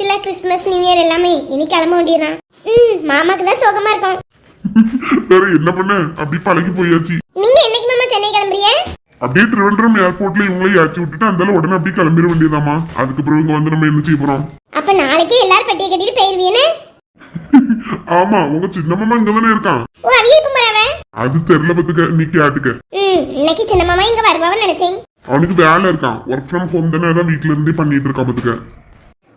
முடிஞ்சிச்சுல Christmas new year எல்லாமே. இனி கிளம்ப வேண்டியதான் ம் மாமாக்கு தான் சோகமா இருக்கும். வேற என்ன பண்ண? அப்படி பழகி போயாச்சு. நீங்க என்னைக்கு மாமா சென்னை கிளம்புறீங்க? அப்படியே திருவனந்தபுரம் ஏர்போர்ட்ல இவங்களே ஏற்றி விட்டுட்டு அந்தால உடனே அப்படியே கிளம்பிட வேண்டியதாமா அதுக்கு பிறகு இங்க வந்து நம்ம என்ன செய்ய போறோம்? அப்ப நாளைக்கே எல்லாரும் பெட்டியை கட்டிட்டு போயிருவீனே ஆமா உங்க சின்ன மாமா இங்க தானே இருக்கான். ஓ அவிய இப்ப அது தெரியல பத்துக்க நீ கேட்டுக்க. ம் இன்னைக்கு சின்ன மாமா இங்க வருவாவன்னு நினைச்சேன். அவனுக்கு வேலை இருக்கான். ஒர்க் ஃப்ரம் ஹோம் தானே அதான் வீட்ல இருந்தே பண்ணிட்டு இருக்கான் பத்துக்க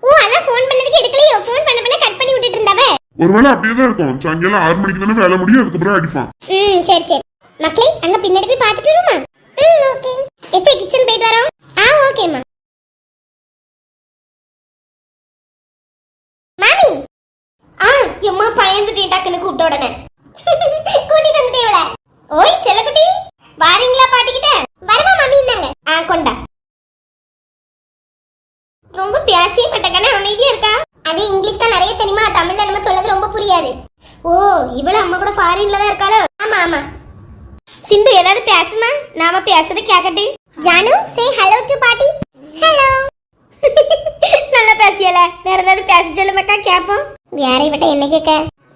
ஓ அதான் ஃபோன் பண்ணதுக்கு எடுக்கலையோ ஃபோன் பண்ண பண்ண கட் பண்ணி விட்டுட்டு இருந்தாவ ஒருவேளை அப்படியே தான் இருக்கும் சாயங்காலம் ஆறு மணிக்கு தானே வேலை முடியும் அதுக்கப்புறம் அடிப்பான். ம் சரி சரி. மக்களே அங்க பின்னாடி போய் பார்த்துட்டு வருமா? ம் ஓகே. எத்தே கிச்சன் போயிட்டு வரோம். ஆ ஓகேம்மா மாமி! ஆ எம்மா பயந்துட்டேன் டக்குன்னு கூப்பிட்ட உடனே. கூட்டிட்டு வந்துட்டே இவள. ஓய் செல்லக்குட்டி வாரீங்களா பாட்டிக்கிட்ட? வரமா மம்மி இருந்தாங்க ஆ கொண்டா. ரொம்ப பேசிய மாட்டேக்கானே அமைதியா இருக்கா? அது இங்கிலீஷ் தான் நிறைய தெரியுமா? தமிழ்ல நம்ம சொல்றது ரொம்ப புரியாது. ஓ இவள அம்மா கூட ஃபாரின்ல தான் இருக்காளோ? ஆமா ஆமா. சிந்து ஏதாவது பேசுமா? நாம பேசுறது கேக்கட்டு. ஜானு சே ஹலோ டு பாட்டி. ஹலோ நல்லா பேசியல. வேற ஏதாவது பேச சொல்லுமாக்கா கேப்போம். வேற இவட்ட என்ன கேட்க?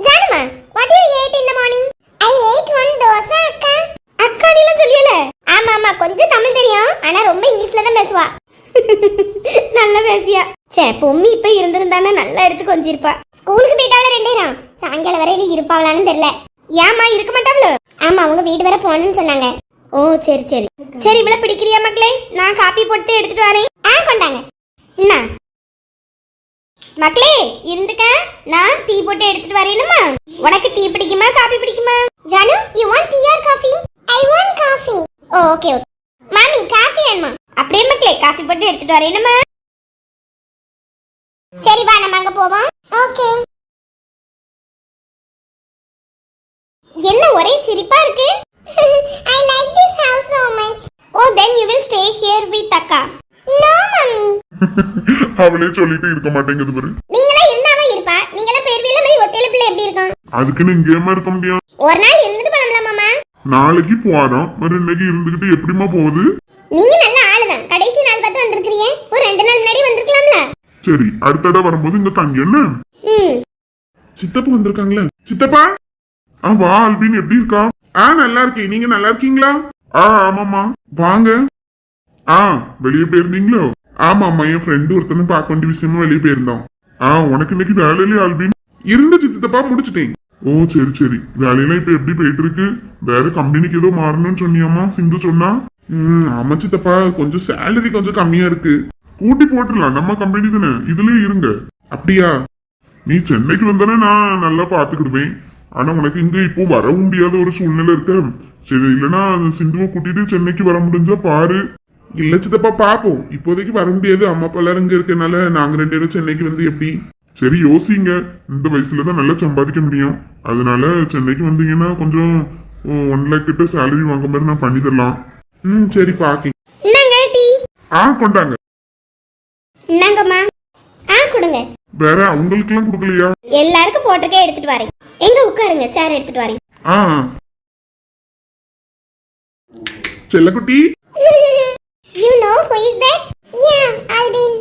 ஜானுமா what you ate in the morning I ate one dosa அக்கா அக்கா நீலாம் சொல்லியல ஆமா ஆமா கொஞ்சம் தமிழ் தெரியும் ஆனா ரொம்ப இங்கிலீஷ்ல தான் பேசுவா நல்ல பேசியா சே பொம்மி இப்ப இருந்திருந்தானே நல்லா எடுத்து கொஞ்சிருப்பா. ஸ்கூலுக்கு போயிட்டாவில ரெண்டே நான் சாயங்காலம் வரை நீ இருப்பாவளான்னு தெரியல. ஏமா இருக்க மாட்டாவளோ? ஆமா அவங்க வீடு வர போகணும்னு சொன்னாங்க. ஓ சரி சரி. சரி இவ்வளவு பிடிக்கிறியா மக்களே? நான் காப்பி போட்டு எடுத்துட்டு வரேன். ஆ கொண்டாங்க. என்ன மக்களே இருந்துக்க. நான் டீ போட்டு எடுத்துட்டு வரேனுமா உனக்கு டீ பிடிக்குமா காபி பிடிக்குமா? Janu you want tea or coffee I want coffee oh okay okay மாமி காஃபி வேணுமா? அப்படியே மக்களே காஃபி போட்டு எடுத்துட்டு வரேனுமா சரி வா நம்ம அங்க போவோம். ஓகே. என்ன ஒரே சிரிப்பா இருக்கு? I like this house so much. Oh then you will stay here with அக்கா. நோ மம்மி அவளே சொல்லிட்டு இருக்க மாட்டேங்குது பாரு. நீங்களா இருந்தாவே இருப்பா. நீங்களா பேர்வியல மாதிரி ஒத்தையில பிள்ளை எப்படி இருக்கும்? அதுக்குன்னு இங்கேயுமா இருக்க முடியும்? ஒரு நாள் இருந்துட்டு போலாம்ல மாமா. நாளைக்கு போறோம் மறு இன்னைக்கு இருந்துகிட்டு எப்படிமா போகுது? நீங்க நல்ல ஆளுதான். கடைசி நாள் பார்த்து வந்திருக்கிறீங்க. ஒரு ரெண்டு நாள் முன்னாடி வந்திருக்கலாம்ல. சரி அடுத்த தடவை வரும்போது இங்க தங்கி என்ன? சித்தப்பா வந்திருக்காங்களே. சித்தப்பா? ஆ வா அல்பின் எப்படி இருக்கா? ஆ நல்லா இருக்கேன். நீங்க நல்லா இருக்கீங்களா? ஆ ஆமாம்மா. வாங்க. ஆ வெளியே போயிருந்தீங்களோ? ஆமாம்மா என் ஃப்ரெண்டு ஒருத்தனை பார்க்க வேண்டிய விஷயமா வெளியே போயிருந்தோம். ஆ உனக்கு இன்னைக்கு வேலையிலே ஆல்பின் இருந்துச்சு சித்தப்பா முடிச்சிட்டேன். ஓ சரி சரி. வேலையெல்லாம் இப்ப எப்படி போயிட்டு இருக்கு வேற கம்பெனிக்கு ஏதோ மாறணும்னு சொன்னியாமா சிந்து சொன்னா? ம் ஆமா சித்தப்பா. கொஞ்சம் சேலரி கொஞ்சம் கம்மியா இருக்கு. கூட்டி போட்டுடலாம். நம்ம கம்பெனி தானே. இதுலயே இருங்க. அப்படியா? நீ சென்னைக்கு வந்தானே நான் நல்லா பாத்துக்கிடுவேன் ஆனா உனக்கு இங்க இப்போ வர முடியாத ஒரு சூழ்நிலை இருக்க. சரி இல்லைன்னா சிந்துவை கூட்டிட்டு சென்னைக்கு வர முடிஞ்சா பாரு. இல்ல சித்தப்பா பாப்போம். இப்போதைக்கு வர முடியாது. அம்மா அப்பா எல்லாரும் இங்க இருக்கனால நாங்க ரெண்டு பேரும் சென்னைக்கு வந்து எப்படி? சரி யோசிங்க. இந்த வயசுல தான் நல்லா சம்பாதிக்க முடியும். அதனால சென்னைக்கு வந்தீங்கன்னா கொஞ்சம் ஒன் லேக் கிட்ட சேலரி வாங்க மாதிரி நான் பண்ணி தரலாம். ம் சரி பாக்கி. ஆ கொண்டாங்க. என்னங்கம்மா ஆ கொடுங்க. வேற அவங்களுக்கெல்லாம் கொடுக்கலையா? எல்லாருக்கும் போட்டிருக்கே எடுத்துட்டு வரேன். எங்க உட்காருங்க சேர் எடுத்துட்டு வரேன். ஆ. செல்லக்குட்டி. You know who is that யா ஆல்பின்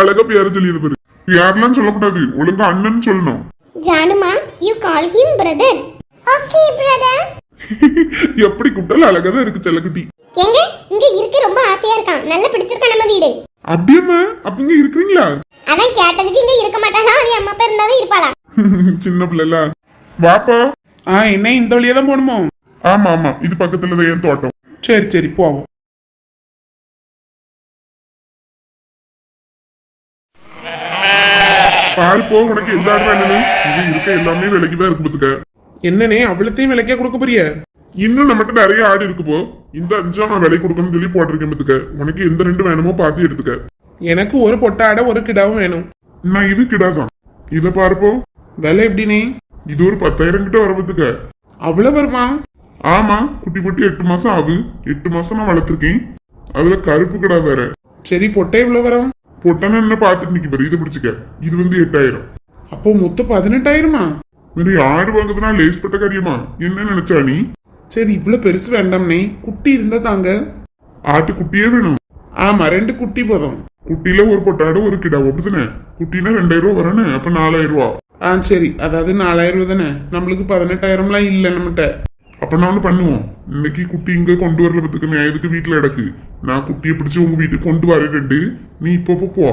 அழகா பேர சொல்லிடு பாரு. யாரெல்லாம் சொல்லக்கூடாது ஒழுங்கா அண்ணன் சொல்லணும். ஜானுமா you call him brother okay brother எப்படி கூப்பிட்டாலும் அழகா தான் இருக்கு செல்லக்குட்டி. எங்க? இங்க இருக்க ரொம்ப ஆசையா இருக்கான். நல்லா பிடிச்சிருக்கா நம்ம வீடு. அப்படியேம்மா அப்பங்க இருக்கிறீங்களா? அதான் கேட்டதுக்கு இங்க இருக்க மாட்டாளா? அவன் அம்மா அப்பா இருந்தாவே இருப்பாளா? சின்ன பிள்ளைல. வாப்பா. ஆ என்ன இந்த வழியா தான் போகணுமோ? ஆமா ஆமா. இது பக்கத்துல தான் என் தோட்டம். சரி சரி போவோம் பாரு போ. உனக்கு எந்த ஆடு வேணும்னு? இங்க இருக்க எல்லாமே விலைக்கு தான் இருக்கு பாத்துக்க என்னனே அவ்வளத்தையும் விலைக்கே கொடுக்க போறிய? இன்னும் நம்மகிட்ட நிறைய ஆடு இருக்கு போ. இந்த அஞ்சா நான் விலை கொடுக்கணும்னு சொல்லி போட்டிருக்கேன் உனக்கு எந்த ரெண்டு வேணுமோ பார்த்து எடுத்துக்க. எனக்கு ஒரு பொட்டாடை ஒரு கிடாவும் வேணும். நான் இது கிடாதான். இத பாருப்போ விலை எப்படினே இது ஒரு பத்தாயிரம் கிட்ட வர பாத்துக்க அவ்வளவு வருமா? ஆமா குட்டி குட்டி எட்டு மாசம் ஆகுது எட்டு மாசம் நான் வளர்த்துருக்கேன். அதுல கருப்பு கிடா வேற. சரி பொட்டை எவ்வளவு வரும்? பொட்டான என்ன பார்த்துட்டு நிக்க பாரு. இதை பிடிச்சிக்க. இது வந்து எட்டாயிரம். அப்போ மொத்தம் பதினெட்டாயிரமா? வேற ஆடு வாங்குறதுனா லேஸ் பட்ட காரியமா? என்ன நினைச்சா நீ? சரி இவ்வளவு பெருசு வேண்டாம்னே குட்டி இருந்தா தாங்க. ஆட்டு குட்டியே வேணும். ஆமா ரெண்டு குட்டி போதும். குட்டியில ஒரு பொட்டாடு ஒரு கிடா. அப்படிதானே குட்டினா ரெண்டாயிரம் ரூபா வரனே அப்ப நாலாயிரம் ரூபா ஆ சரி. அதாவது நாலாயிரம் ரூபா தானே. நம்மளுக்கு பதினெட்டாயிரம்லாம் இல்லை நம்மகிட்ட அப்ப நான் ஒண்ணு பண்ணுவோம். இன்னைக்கு குட்டி இங்க கொண்டு வரல பத்துக்கு. நான் எதுக்கு வீட்டுல கிடக்கு. நான் குட்டியை பிடிச்சு உங்க வீட்டுக்கு கொண்டு வரேன் நீ இப்போ போ,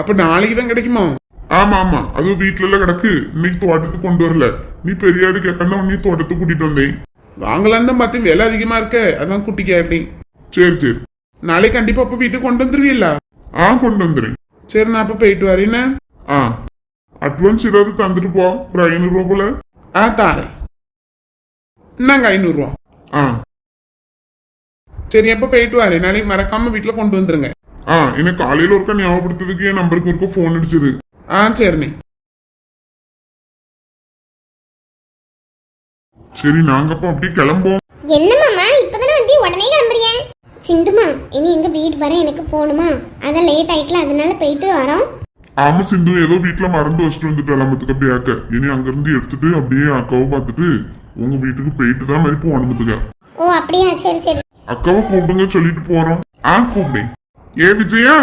அப்ப நாளைக்கு தான் கிடைக்குமோ? ஆமா ஆமா. அதுவும் வீட்டுல எல்லாம் கிடக்கு. இன்னைக்கு தோட்டத்துக்கு கொண்டு வரல. நீ பெரிய ஆடு கேட்கணும் உன்னை தோட்டத்துக்கு கூட்டிட்டு வந்தேன். வாங்கலாம் தான் பார்த்து விலை அதிகமா இருக்க. அதான் குட்டி கேட்டேன். சரி சரி. நாளைக்கு கண்டிப்பா அப்ப வீட்டுக்கு கொண்டு வந்துருவீல்ல ஆ கொண்டு வந்துடுறேன் சரி நான் அப்ப போயிட்டு வரேன்னு ஆ. அட்வான்ஸ் ஏதாவது தந்துட்டு போ. ஒரு ஐநூறு ரூபா போல. ஆ தாரேன். இந்தாங்க ஐநூறுரூவா ஆ. சரி அப்ப போயிட்டு வரேன். நாளைக்கு மறக்காம வீட்டுல கொண்டு வந்துருங்க. ஆ எனக்கு காலையில ஒருக்கா ஞாபகப்படுத்துறதுக்கு என் நம்பருக்கு ஒருக்கா ஃபோன் அடிச்சது ஆ சரிண்ணே. சரி நாங்க அப்போ அப்படியே கிளம்போம் என்ன மாமா இப்பதானே வந்து உடனே கிளம்புறிய சிந்துமா இனி எங்க வீடு வர எனக்கு போகணுமா? அதான் லேட் ஆயிட்டல அதனால போயிட்டு வரோம். ஆமா சிந்து ஏதோ வீட்டுல மறந்து வச்சுட்டு வந்துட்டு மத்துக்கு அப்படியே அக்க இனி அங்கிருந்து எடுத்துட்டு அப்படியே அக்காவை பார்த்துட்டு உங்க வீட்டுக்கு போயிட்டு தான் மாதிரி போகணும் மத்துக்க. ஓ அப்படியா? சரி சரி. அக்காவை கூப்பிடுங்க சொல்லிட்டு போறோம். ஆ கூப்பிடு. ஏ விஜயா?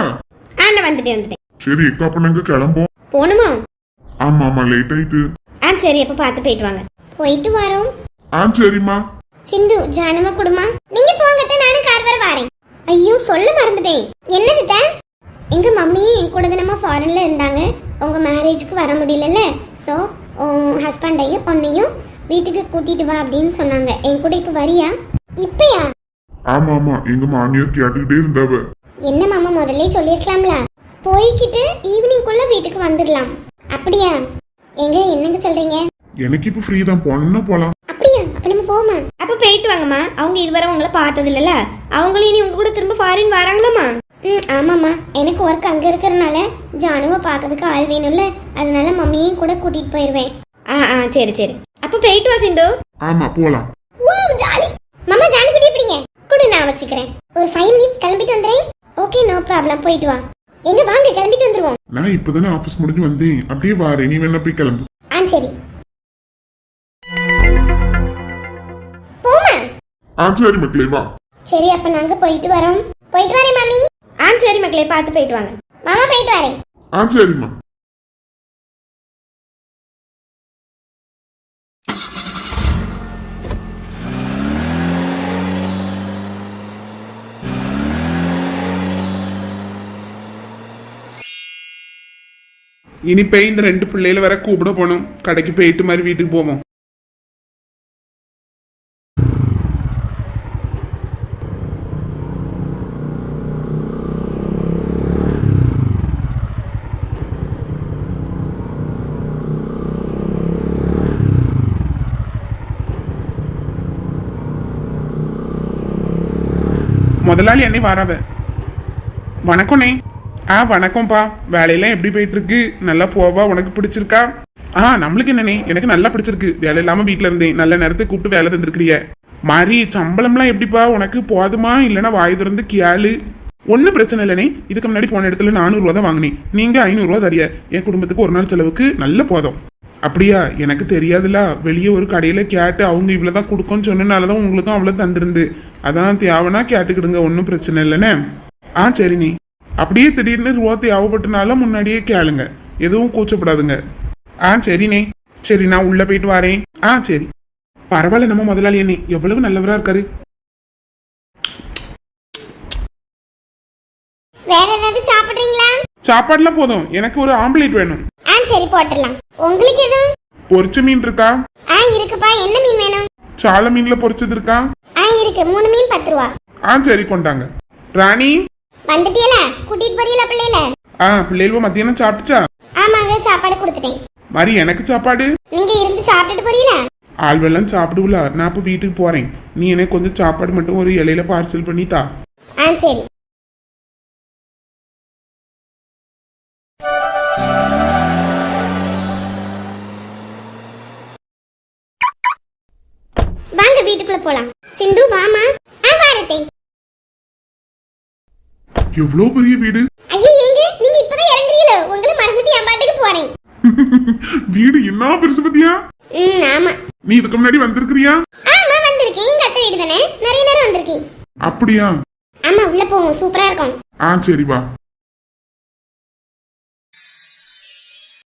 ஆ நான் வந்துட்டேன் வந்துட்டேன். சரி அக்கா அப்ப நாங்க கிளம்போம் போகணுமா? ஆமா ஆமா லேட் ஆயிட்டு. ஆ சரி அப்ப பார்த்து போயிட்டு வாங்க. போயிட்டு வரோம். ஆ சரிம்மா. சிந்து ஜானுவ குடுமா? நீங்க போங்க நானும் கார் வர வரேன். ஐயோ சொல்ல மறந்துட்டேன். என்னது அத்தை? எங்க மம்மியும் என் கூட தினமா ஃபாரின்ல இருந்தாங்க. உங்க மேரேஜ்க்கு வர முடியலல்ல? ஸோ ஹஸ்பண்டையும் உன்னையும் வீட்டுக்கு கூட்டிட்டு வா அப்படின்னு சொன்னாங்க. என் கூட இப்ப வரியா? இப்பயா? ஆமா ஆமா. எங்க மாமியார் கேட்டுக்கிட்டே இருந்தாவ. என்ன மாமா முதல்ல சொல்லியிருக்கலாம்ல? போய்கிட்டு ஈவினிங்குள்ள வீட்டுக்கு வந்துடலாம். அப்படியா? எங்க என்னங்க சொல்றீங்க? எனக்கு இப்ப ஃப்ரீ தான் போனா போலாம். அப்படியா? அப்ப நம்ம போமா அப்ப போயிட்டு வாங்கம்மா. அவங்க இதுவரை உங்களை பார்த்தது இல்லல அவங்களும் இனி உங்க கூட திரும்ப ஃபாரின் வராங்களாமா ம் ஆமாம்மா. எனக்கு ஒர்க் அங்க இருக்கறனால ஜானுவை பார்க்கறதுக்கு ஆள் வேணும்ல. அதனால மம்மியும் கூட கூட்டிட்டு போயிருவேன். ஆ ஆ சரி சரி. அப்ப போயிட்டு வா சிந்து. ஆமா போலாம். ஓ ஜாலி மாமா ஜானு குடி பிடிங்க. குடு நான் வச்சுக்கிறேன். ஒரு ஃபைவ் மினிட்ஸ் கிளம்பிட்டு வந்துறேன் ஓகே நோ ப்ராப்ளம் போயிட்டு வா. எங்க வாங்க கிளம்பிட்டு வந்துருவோம். நான் இப்பதானே ஆபீஸ் முடிஞ்சு வந்தேன். அப்படியே வாரேன். நீ வேணா போய் கிளம்பு. ஆ சரி மக்களே வா. சரி அப்ப நாங்க போயிட்டு வரோம். போயிட்டு வரேன் மாமி. ஆ சரி மக்களே பார்த்து போயிட்டு வாங்க. மாமா போயிட்டு வரேன். ஆ சரிம்மா. இனி போய் இந்த ரெண்டு பிள்ளைகளை வர கூப்பிட போகணும். கடைக்கு போயிட்டு மாதிரி வீட்டுக்கு போவோம். முதலாளி என்னை வரவ. வணக்கம்ண்ணே. ஆ வணக்கம்ப்பா. வேலையெல்லாம் எப்படி போயிட்டு இருக்கு நல்லா போவா? உனக்கு பிடிச்சிருக்கா? ஆ நம்மளுக்கு என்னண்ணே? எனக்கு நல்லா பிடிச்சிருக்கு. வேலை இல்லாம வீட்டில் இருந்தேன். நல்ல நேரத்தை கூப்பிட்டு வேலை தந்துருக்கிறிய. மாதிரி சம்பளம்லாம் எப்படிப்பா? உனக்கு போதுமா? இல்லைன்னா வாய் திறந்து கியாலு ஒன்றும் பிரச்சனை இல்லைனே இதுக்கு முன்னாடி போன இடத்துல நானூறுரூவா தான் வாங்கினேன். நீங்கள் ஐநூறுரூவா தரிய என் குடும்பத்துக்கு ஒரு நாள் செலவுக்கு நல்ல போதும். அப்படியா? எனக்கு தெரியாதுல. வெளியே ஒரு கடையில் கேட்டு அவங்க இவ்வளோ இவ்வளவுதான் கொடுக்கோன்னு சொன்னனாலதான் உங்களுக்கும் அவ்வளோ தந்துருந்து. அதான் தேவைன்னா கேட்டுக்கிடுங்க ஒன்றும் பிரச்சனை இல்லைண்ணே ஆ சரி நீ. அப்படியே திடீர்னு ரூபா தேவைப்பட்டனால முன்னாடியே கேளுங்க. எதுவும் கூச்சப்படாதுங்க. ஆ சரிண்ணே சரி நான் உள்ளே போயிட்டு வரேன். ஆ சரி. பரவாயில்ல நம்ம முதலாளி அண்ணே எவ்வளவு நல்லவரா இருக்காரு. வேற ஏதாவது சாப்பிட்றீங்களா? சாப்பாடுலாம் போதும். எனக்கு ஒரு ஆம்லேட் வேணும். ஆ சரி போட்டுடலாம். உங்களுக்கு எதுவும் பொரிச்ச மீன் இருக்கா? ஆ இருக்குப்பா. என்ன மீன் வேணும்? சால மீன்ல பொரிச்சது இருக்கா? ஆ இருக்கு. மூணு மீன் பத்து ரூபா. ஆ சரி கொண்டாங்க. ராணி? வந்துட்டியல? கூட்டிட்டு போறீங்களா பிள்ளைல ஆ பிள்ளைகளும் மத்தியானம் சாப்பிட்டுச்சா? ஆமாங்க சாப்பாடு கொடுத்துட்டேன். மாதிரி எனக்கு சாப்பாடு? நீங்க இருந்து சாப்பிட்டுட்டு போறீங்களா? ஆள்வெல்லாம் சாப்பிடுவல. நான் இப்போ வீட்டுக்கு போறேன். நீ எனக்கு கொஞ்சம் சாப்பாடு மட்டும் ஒரு இலையில பார்சல் பண்ணி தா. ஆ சரி. எவ்வளவு பெரிய வீடு? வீடு என்ன பெருசு பத்தியா? நீ இதுக்கு முன்னாடி வந்திருக்கிறியா? ஆமா வந்திருக்கேன். எங்க அத்தை வீடு தானே? நிறைய நேரம் வந்திருக்கேன். அப்படியா? ஆமா உள்ள போவோம். சூப்பரா இருக்கும். ஆ சரி வா.